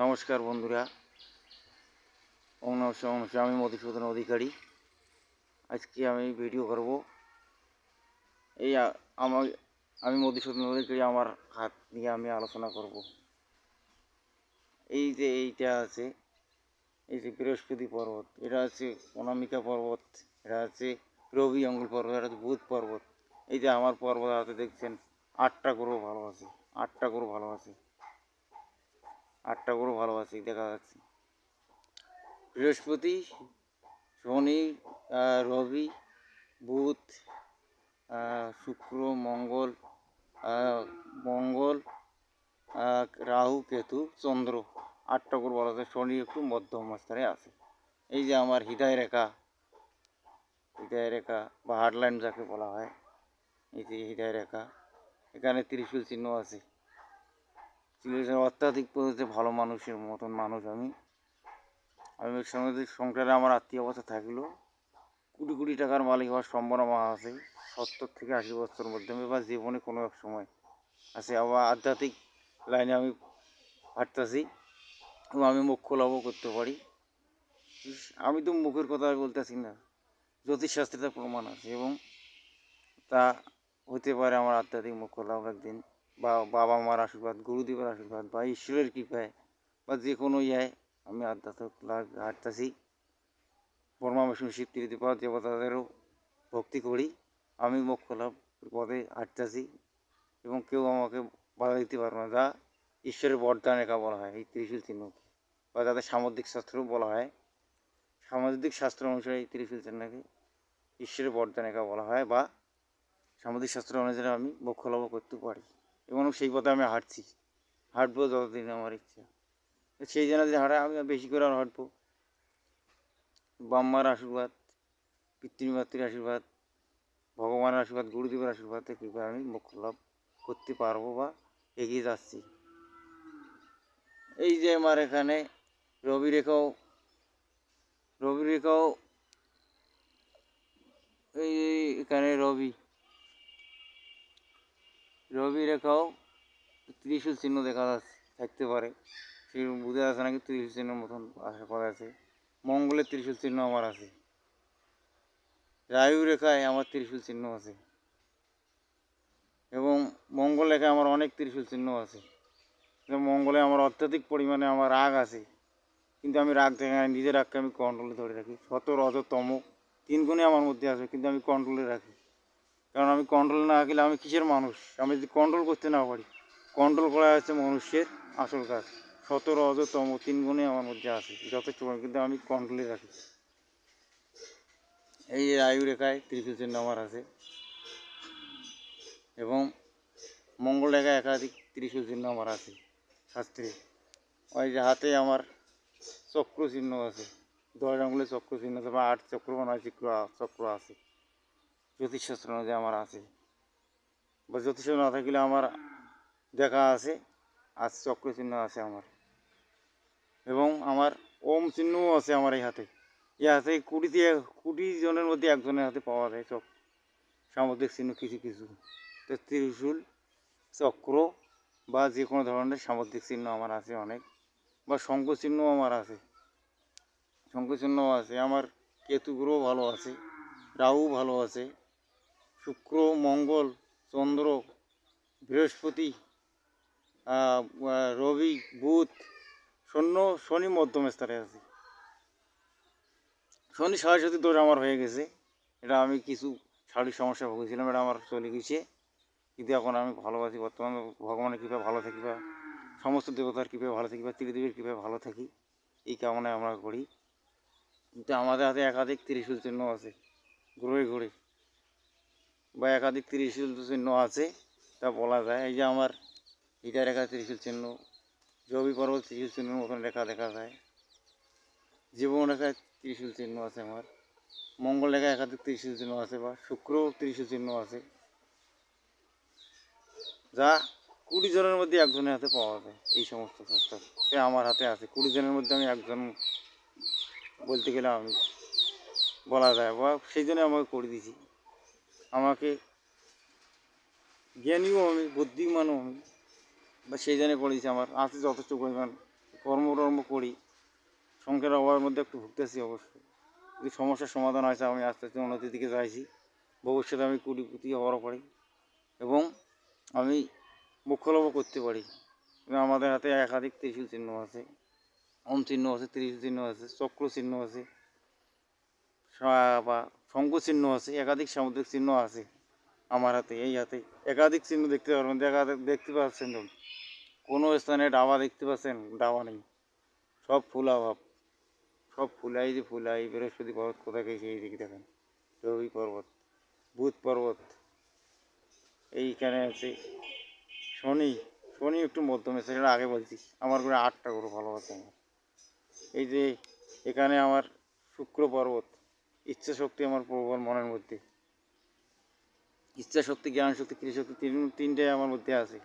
নমস্কার বন্ধুরা। ওম নমঃ শিবায়, ওম নমঃ আমি মধুসূদন অধিকারী। আজকে আমি ভিডিও করব। এই আমার আমি মধুসূদন অধিকারী আমার হাত নিয়ে আমি আলোচনা করব। এই যে এইটা আছে এই যে বৃহস্পতি পর্বত এটা আছে অনামিকা পর্বত এটা আছে রবি অঙ্গুল পর্বত এটা হচ্ছে বুধ পর্বত। এই যে আমার পর্বত হাতে দেখছেন আটটা গ্রহ ভালো আছে আটটা গ্রহ ভালো আছে। আটটা গরু ভালো আছে, দেখা যাচ্ছে। বৃহস্পতি, শনি রবি, বুধ শুক্র, মঙ্গল মঙ্গল রাহু, কেতু, চন্দ্র, আটটা গরু ভালো আছে। শনি একটু মধ্যম মাস্তারে আছে। এই যে আমার হৃদয় রেখা হৃদয় রেখা বা হার্ডলাইন যাকে বলা হয়, এই যে হৃদয় রেখা এখানে ত্রিশূল চিহ্ন আছে। চিলের অত্যাধিক পদ্ধতিতে ভালো মানুষের মতন মানুষ আমি। আমি সামাজিক সংসারে আমার আত্মীয় অবস্থা থাকলেও কোটি কোটি টাকার মালিক হওয়ার সম্ভাবনা আছে। সত্তর থেকে আশি বছরের মধ্যে আমি বা জীবনে কোনো এক সময় আছে। আবার আধ্যাত্মিক লাইনে আমি হাঁটতেছি এবং আমি মুখ্য লাভও করতে পারি। আমি তো মুখের কথা বলতেছি না। জ্যোতিষশাস্ত্রে তার প্রমাণ আছে এবং তা হতে পারে আমার আধ্যাত্মিক মুখ্য লাভ একদিন। বা বাবা মার আশীর্বাদ, গুরুদেবের আশীর্বাদ বা ঈশ্বরের কৃপায় বা যে কোনো ইয়ে আমি আধ্যাত্মিক লাভ হাঁটতেছি। বর্মা বিষ্ণু শিব ত্রিদীপা দেবতাদেরও ভক্তি করি। আমি মোক্ষ লাভ পথে হাঁটতেছি এবং কেউ আমাকে বাধা দিতে পারবে না। যা ঈশ্বরের বরদান একা বলা হয়, এই ত্রিশূল চিহ্ন। বা যাদের সামুদ্রিক শাস্ত্রও বলা হয়, সামুদ্রিক শাস্ত্র অনুসারে এই ত্রিশূল চিহ্নকে ঈশ্বরের বরদান একা বলা হয় বা সামুদ্রিক শাস্ত্র অনুসারে আমি মোক্ষ লাভ করতে পারি। এবং সেই পথে আমি হাঁটছি। হাঁটবো যতদিন আমার ইচ্ছা। সেই জন্য যদি হাঁটা, আমি বেশি করে আর হাঁটবো। বাম্মার আশীর্বাদ পিতৃমাতৃর আশীর্বাদ, ভগবানের আশীর্বাদ, গুরুদেবের আশীর্বাদ কৃপায় আমি মোক্ষ লাভ করতে পারব বা এগিয়ে যাচ্ছি। এই যে আমার এখানে রবি রেখাও রবি রেখাও, এই এখানে রবি রবি রেখাও ত্রিশূল চিহ্ন দেখা যাচ্ছে, থাকতে পারে। সেই বুঝে আছে নাকি ত্রিশূল চিহ্নের মতন আশা করা আছে। মঙ্গলের ত্রিশূল চিহ্ন আমার আছে। রায়ু রেখায় আমার ত্রিশূল চিহ্ন আছে। এবং মঙ্গল রেখায় আমার অনেক ত্রিশূল চিহ্ন আছে। মঙ্গলে আমার অত্যাধিক পরিমাণে আমার রাগ আছে। কিন্তু আমি রাগ থেকে নিজের রাগকে আমি কন্ট্রোলে ধরে রাখি। শত রজ তম তিন গুণে আমার মধ্যে আছে, কিন্তু আমি কন্ট্রোলে রাখি। কারণ আমি কন্ট্রোল না রাখলে আমি কিসের মানুষ? আমি যদি কন্ট্রোল করতে না পারি কন্ট্রোল করা হচ্ছে মানুষের আসল কাজ। সতেরো অজতম, তিন গুণে আমার মধ্যে আছে, যথেষ্ট কিন্তু আমি কন্ট্রোলে রাখি। এই আয়ু রেখায় ত্রিশূল চিহ্ন আমার আছে। এবং মঙ্গল রেখায় একাধিক ত্রিশূল চিহ্ন আমার আছে, শাস্ত্রে। ওই যে হাতে আমার চক্র চিহ্ন আছে, দশ আঙুলে চক্র চিহ্ন আছে, বা আট চক্র নয় চক্র চক্র আছে। জ্যোতিষশাস্ত্র অনুযায়ী আমার আছে। বা জ্যোতিষ না থাকলে আমার দেখা আছে আর চক্র চিহ্ন আছে আমার। এবং আমার ওম চিহ্নও আছে আমার এই হাতে। এই হাতে কুড়ি দিয়ে কুড়ি জনের মধ্যে একজনের হাতে পাওয়া যায় চক সামুদ্রিক চিহ্ন কিছু কিছু। তো ত্রিশূল, চক্র বা যে কোনো ধরনের সামুদ্রিক চিহ্ন আমার আছে অনেক। বা শঙ্খ চিহ্নও আমার আছে। শঙ্খ চিহ্নও আছে। আমার কেতু গ্রহ ভালো আছে, রাহু ভালো আছে। শুক্র, মঙ্গল, চন্দ্র, বৃহস্পতি রবি, বুধ, শূন্য, শনি মধ্যম স্তরে আছে। শনি সরস্বতী দোষ আমার হয়ে গেছে। এটা আমি কিছু শারীরিক সমস্যা ভুগেছিলাম, এটা আমার চলে গেছে। কিন্তু এখন আমি ভালোবাসি, বর্তমানে ভগবানের কৃপায় ভালো থাকি বা সমস্ত দেবতার কৃপায় ভালো থাকি বা ত্রিদেবীর কৃপায় ভালো থাকি, এই কামনায় আমরা করি। কিন্তু আমাদের হাতে একাধিক ত্রিশূল চিহ্ন আছে, ঘুরে ঘুরে। বা একাধিক ত্রিশূল চিহ্ন আছে, তা বলা যায়। এই যে আমার এটা রেখা ত্রিশূল চিহ্ন, জবি পর্বত ত্রিশূল চিহ্নের মতন রেখা দেখা যায়। জীবন রেখায় ত্রিশূল চিহ্ন আছে আমার। মঙ্গল রেখায় একাধিক ত্রিশূল চিহ্ন আছে বা শুক্র ত্রিশূল চিহ্ন আছে। যা কুড়ি জনের মধ্যে একজনের হাতে পাওয়া যায় এই সমস্ত শাস্ত্র সে আমার হাতে আছে। কুড়ি জনের মধ্যে আমি একজন বলতে গেলে আমি বলা যায় বা সেই জন্য আমাকে করে দিয়েছি। আমাকে জ্ঞানীও আমি, বুদ্ধিমানও আমি, বা সেই জন্য করে দিয়েছি আমার। আছে যথেষ্ট পরিমাণ কর্ম টর্ম করি। সংখ্যার অভাবের মধ্যে একটু ভুগতেছি অবশ্যই যদি সমস্যার সমাধান হয়েছে আমি আস্তে আস্তে উন্নতির দিকে যাইছি। ভবিষ্যতে আমি কুটিপতি হওয়ার পারি। এবং আমি মুখ্যলাভও করতে পারি। আমাদের হাতে একাধিক ত্রিশূল চিহ্ন আছে। ওম চিহ্ন আছে, ত্রিশূল চিহ্ন আছে, চক্র চিহ্ন আছে। বা চিহ্ন আছে, একাধিক সামুদ্রিক চিহ্ন আছে আমার হাতে, এই হাতে। একাধিক চিহ্ন দেখতে পারবেন দেখতে পাচ্ছেন তো। কোনো স্থানে ডাবা দেখতে পাচ্ছেন? ডাবা নেই। সব ফুলাভাব সব ফুলাই যে ফুলাই বৃহস্পতি পর্বত কোথায় গেছে, এই দিকে দেখেন। রবি পর্বত, বুধ পর্বত। এইখানে আছে শনি। শনি একটু মধ্যমে, সেটা আগে বলছি। আমার করে আটটা করে ভালো আছে আমার। এই যে এখানে আমার শুক্র পর্বত। ইচ্ছা শক্তি আমার প্রবল মনের মধ্যে। ইচ্ছা শক্তি জ্ঞান শক্তি ক্রিয়া শক্তি তিন, তিনটাই আমার মধ্যে আছে।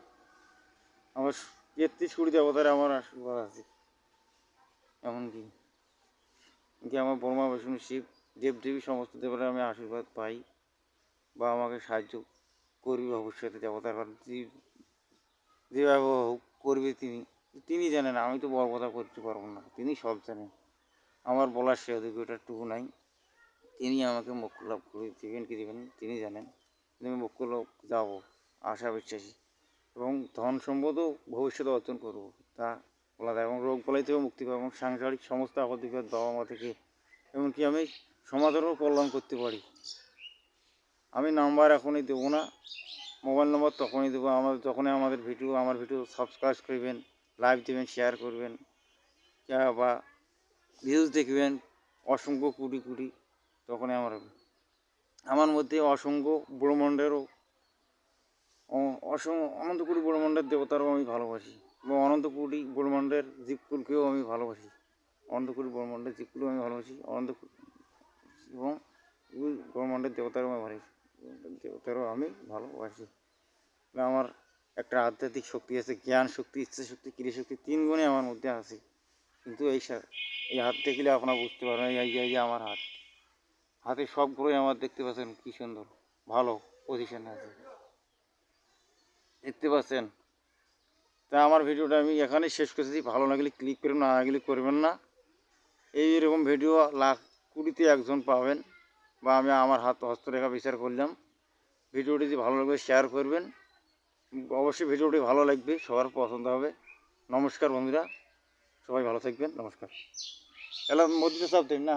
আমার তেত্রিশ কুড়ি দেবতার আমার আশীর্বাদ আছে। এমনকি কি আমার ব্রহ্মা বিষ্ণু শিব দেব দেবী সমস্ত দেবতার আমি আশীর্বাদ পাই বা আমাকে সাহায্য করবে ভবিষ্যতে দেবতার যেভাবে হোক করবে তিনি। তিনি জানেন, আমি তো কথা করতে পারব না। তিনি সব জানেন। আমার বলার সে অধিকারটুকু নাই। তিনি আমাকে মোক্ষ লাভ করে দেবেন কি দেবেন তিনি জানেন। কিন্তু আমি মোক্ষ লাভ যাব, আশা বিশ্বাসী। এবং ধন সম্পদও ভবিষ্যতে অর্জন করব। তা বলা যায়, এবং রোগ বলাই থেকেও মুক্তি পাবো, এবং সাংসারিক সমস্ত আপদ বাবা মা থেকে। এমনকি আমি সমাজেরও কল্যাণ করতে পারি। আমি নাম্বার এখনই দেবো না, মোবাইল নম্বর তখনই দেবো। আমার যখনই আমাদের ভিডিও, আমার ভিডিও সাবস্ক্রাইব করবেন লাইভ দেবেন শেয়ার করবেন, যা- বা ভিউজ দেখবেন, অসংখ্য কুড়ি কুড়ি তখনই আমার হবে। আমার মধ্যে অসংখ্য ব্রহ্মাণ্ডেরও অ- অসং অনন্ত ব্রহ্মাণ্ডের দেবতারও আমি ভালোবাসি এবং অনন্ত কোটি ব্রহ্মাণ্ডের জীবকুলকেও আমি ভালোবাসি। অনন্ত কোটি ব্রহ্মাণ্ডের জীবকুলও আমি ভালোবাসি অনন্ত এবং ব্রহ্মাণ্ডের দেবতারও আমি ভালোবাসি দেবতারও আমি ভালোবাসি। আমার একটা আধ্যাত্মিক শক্তি আছে, জ্ঞান শক্তি, ইচ্ছা শক্তি, ক্রিয়া শক্তি, তিন গুণে আমার মধ্যে আছে। কিন্তু এই সা- এই হাত দেখলে আপনারা বুঝতে পারবেন এই যে আমার হাত। হাতে সবগুলোই আমার দেখতে পাচ্ছেন কি সুন্দর, ভালো পজিশনে আছে। দেখতে পাচ্ছেন? তা আমার ভিডিওটা আমি এখানেই শেষ করতেছি ভালো লাগলে ক্লিক করবেন, না লাগলে করবেন না। এই এরকম ভিডিও লাখ কুড়িতে একজন পাবেন বা আমি আমার হাত হস্তরেখা বিচার করলাম। ভিডিওটি যদি ভালো লাগবে শেয়ার করবেন। অবশ্যই ভিডিওটি ভালো লাগবে, সবার পছন্দ হবে। নমস্কার বন্ধুরা, সবাই ভালো থাকবেন, নমস্কার। এলা মোদিতে সব দিন না?